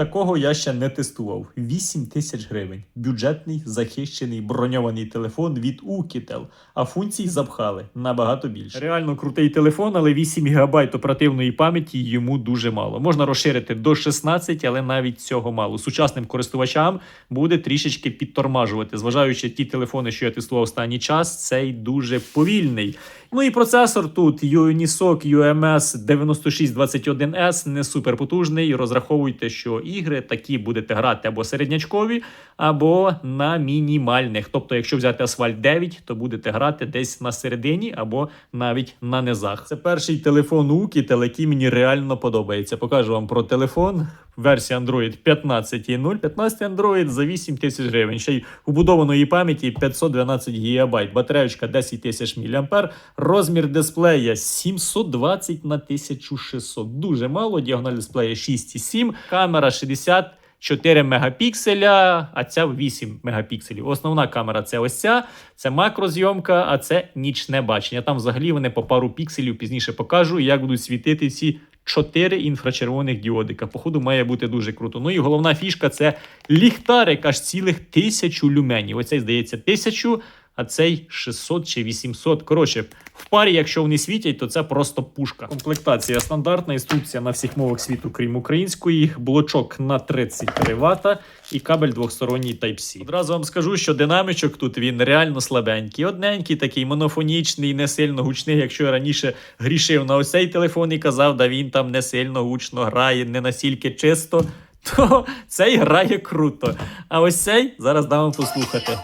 Такого я ще не тестував. 8 тисяч гривень. Бюджетний захищений броньований телефон від Ukitel, а функцій запхали набагато більше. Реально крутий телефон, але 8 ГБ оперативної пам'яті йому дуже мало. Можна розширити до 16, але навіть цього мало. Сучасним користувачам буде трішечки підтормажувати, зважаючи ті телефони, що я тестував останній час, цей дуже повільний. Ну і процесор тут Unisoc UMS 9621S не суперпотужний. Розраховуйте, що ігри такі будете грати або середнячкові, або на мінімальних. Тобто, якщо взяти асфальт 9, то будете грати десь на середині або навіть на низах. Це перший телефон Ukitel, який мені реально подобається. Покажу вам про телефон. Версія Android 15.0. 15 Android за 8 тисяч гривень. Ще й убудованої пам'яті 512 ГБ. Батареючка 10 тисяч мА. Розмір дисплея 720 на 1600. Дуже мало. Діагональ дисплея 6,7. Камера 60. 4 мегапікселя, а ця 8 мегапікселів. Основна камера це ось ця, це макрозйомка, а це нічне бачення. Там взагалі вони по пару пікселів пізніше покажу, як будуть світити ці 4 інфрачервоних діодика. Походу, має бути дуже круто. Ну і головна фішка це ліхтарик аж цілих тисячу люменів. Оцей, здається, тисячу, а цей 600 чи 800. Коротше, в парі, якщо вони світять, то це просто пушка. Комплектація стандартна, інструкція на всіх мовах світу, крім української, блочок на 33 Вт і кабель двохсторонній Type-C. Одразу вам скажу, що динамічок тут він реально слабенький, одненький, такий монофонічний, не сильно гучний. Якщо я раніше грішив на ось телефон і казав, да він там не сильно гучно грає, не настільки чисто. То цей грає круто. А ось цей зараз дам вам послухати.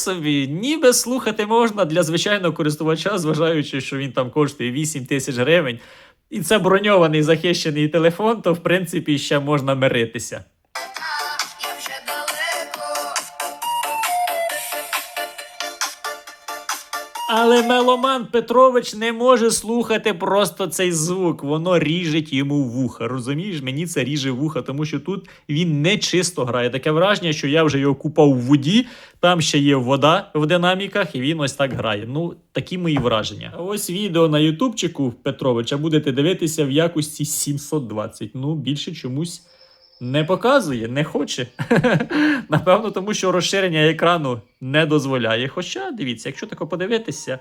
Собі. Ніби слухати можна для звичайного користувача, зважаючи, що він там коштує 8 тисяч гривень. І це броньований захищений телефон, то в принципі ще можна миритися. Але меломан Петрович не може слухати просто цей звук. Воно ріжить йому вуха. Розумієш, мені це ріже вуха, тому що тут він не чисто грає. Таке враження, що я вже його купав в воді. Там ще є вода в динаміках, і він ось так грає. Ну, такі мої враження. Ось відео на Ютубчику Петровича будете дивитися в якості 720. Ну, більше чомусь. Не показує, не хоче. Напевно, тому що розширення екрану не дозволяє. Хоча, дивіться, якщо тако подивитися,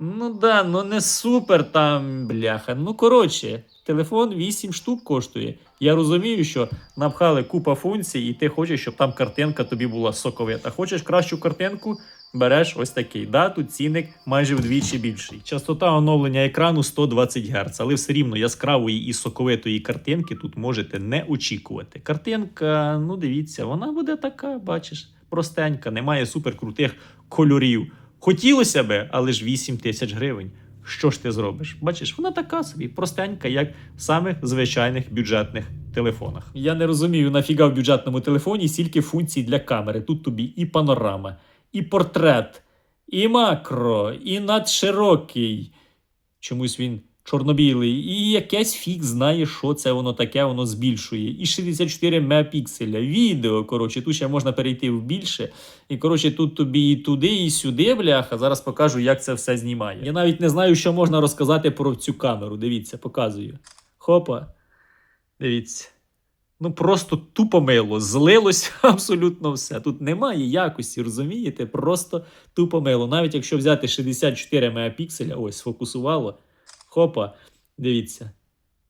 ну да, ну не супер там, бляха. Ну, коротше, телефон 8 штук коштує. Я розумію, що напхали купа функцій, і ти хочеш, щоб там картинка тобі була соковита. Хочеш кращу картинку? Береш ось такий. Да, тут цінник майже вдвічі більший. Частота оновлення екрану 120 Гц, але все рівно яскравої і соковитої картинки тут можете не очікувати. Картинка, ну дивіться, вона буде така, бачиш, простенька, немає суперкрутих кольорів. Хотілося би, але ж 8 тисяч гривень. Що ж ти зробиш? Бачиш, вона така собі, простенька, як в самих звичайних бюджетних телефонах. Я не розумію, нафіга в бюджетному телефоні стільки функцій для камери. Тут тобі і панорама, і портрет, і макро, і надширокий. Чомусь він чорно-білий, і якесь фіг знає, що це воно таке, воно збільшує. І 64 мегапікселя. Відео, коротше, тут ще можна перейти в більше. І коротше, тут тобі і туди, і сюди, бляха. Зараз покажу, як це все знімає. Я навіть не знаю, що можна розказати про цю камеру. Дивіться, показую. Хопа. Дивіться. Ну просто тупо мило, злилось абсолютно все. Тут немає якості, розумієте? Просто тупо мило. Навіть якщо взяти 64 мегапікселя, ось сфокусувало. Хопа, дивіться.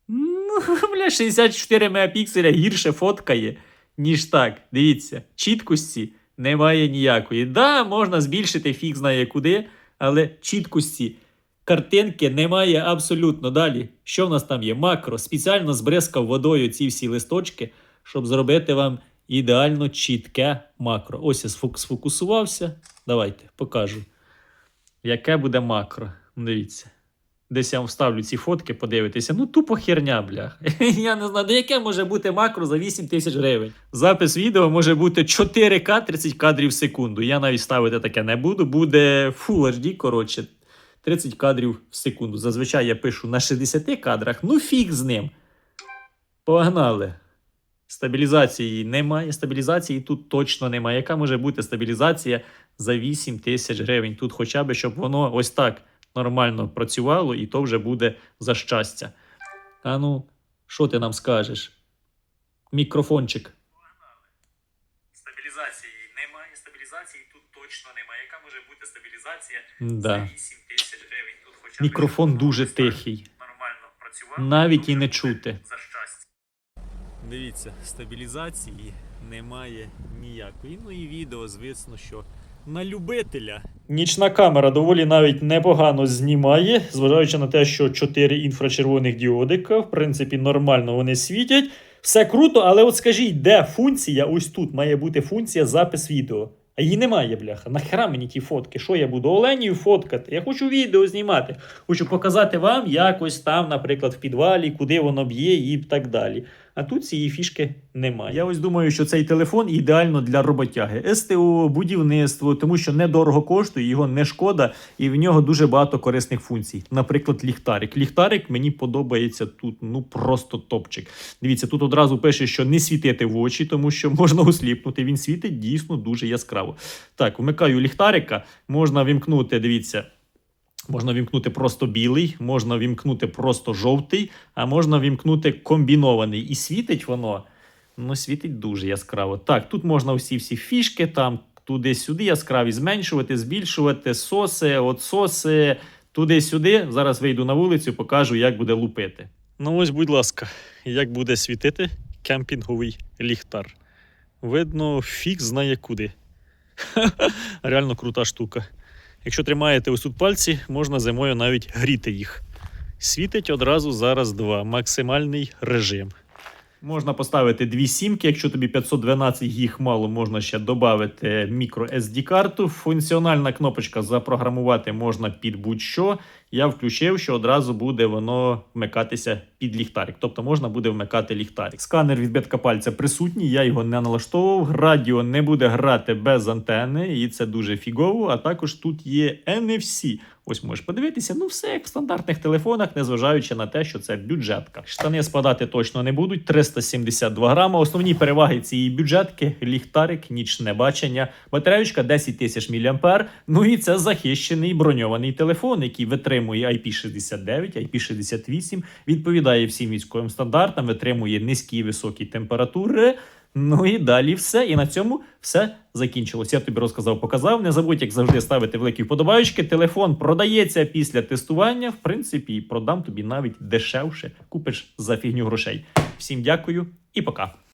Ну, бля, 64 мегапікселя гірше фоткає, ніж так. Дивіться, чіткості немає ніякої. Да, можна збільшити фіг знає куди, але чіткості картинки немає абсолютно. Далі. Що в нас там є? Макро. Спеціально збризкав водою ці всі листочки, щоб зробити вам ідеально чітке макро. Ось я сфокусувався. Давайте покажу. Яке буде макро? Дивіться. Десь я вам вставлю ці фотки, подивитися. Ну, тупо херня, блях. Я не знаю, де яке може бути макро за 8 тисяч гривень. Запис відео може бути 4К 30 кадрів в секунду. Я навіть ставити таке не буду. Буде Full HD, коротше, 30 кадрів в секунду. Зазвичай я пишу на 60 кадрах. Ну, фіг з ним. Погнали. Стабілізації немає. Стабілізації тут точно немає. Яка може бути стабілізація за 8 тисяч гривень? Тут хоча б, щоб воно ось так нормально працювало, і то вже буде за щастя. А ну, що ти нам скажеш? Мікрофончик. Стабілізації немає, стабілізації тут точно немає. Яка може бути стабілізація Да. за 8 тисяч гривень? Тут хоча Мікрофон дуже тихий. Нормально працював. Навіть і не чути. За щастя. Дивіться, стабілізації немає ніякої. Ну і відео, звісно, що на любителя. Нічна камера доволі навіть непогано знімає, зважаючи на те, що 4 інфрачервоних діодика, в принципі, нормально вони світять. Все круто, але от скажіть, де функція? Ось тут має бути функція запис відео. А її немає, бляха. Нахера мені ті фотки? Що я буду Оленію фоткати? Я хочу відео знімати. Хочу показати вам якось там, наприклад, в підвалі, куди воно б'є і так далі. А тут цієї фішки немає. Я ось думаю, що цей телефон ідеально для роботяги. СТО, будівництво, тому що недорого коштує, його не шкода, і в нього дуже багато корисних функцій. Наприклад, ліхтарик. Ліхтарик мені подобається тут, ну просто топчик. Дивіться, тут одразу пише, що не світити в очі, тому що можна осліпнути. Він світить дійсно дуже яскраво. Так, вмикаю ліхтарика, можна вімкнути, дивіться. Можна вімкнути просто білий, можна вімкнути просто жовтий, а можна вімкнути комбінований. І світить воно, ну, світить дуже яскраво. Так, тут можна всі всі фішки, там туди-сюди яскраві зменшувати, збільшувати, соси, отсоси, туди-сюди. Зараз вийду на вулицю, покажу, як буде лупити. Ну ось, будь ласка, як буде світити кемпінговий ліхтар. Видно, фіг знає куди. Реально крута штука. Якщо тримаєте ось тут пальці, можна зимою навіть гріти їх. Світить одразу зараз два. Максимальний режим. Можна поставити дві сімки. Якщо тобі 512 їх мало, можна ще додати мікро SD карту. Функціональна кнопочка запрограмувати можна під будь-що. Я включив, що одразу буде воно вмикатися під ліхтарик. Тобто можна буде вмикати ліхтарик. Сканер відбитка пальця присутній, я його не налаштовував. Радіо не буде грати без антени, і це дуже фігово. А також тут є NFC. Ось можеш подивитися, ну все як в стандартних телефонах, незважаючи на те, що це бюджетка. Штани спадати точно не будуть. 372 грама. Основні переваги цієї бюджетки: ліхтарик, нічне бачення, батареючка 10 тисяч мА. Ну і це захищений броньований телефон, який витримує IP69, IP68, відповідає всім військовим стандартам, витримує низькі і високі температури. Ну і далі все. І на цьому все закінчилось. Я тобі розказав, показав. Не забудь, як завжди, ставити великі вподобаючки. Телефон продається після тестування. В принципі, продам тобі навіть дешевше. Купиш за фігню грошей. Всім дякую і пока.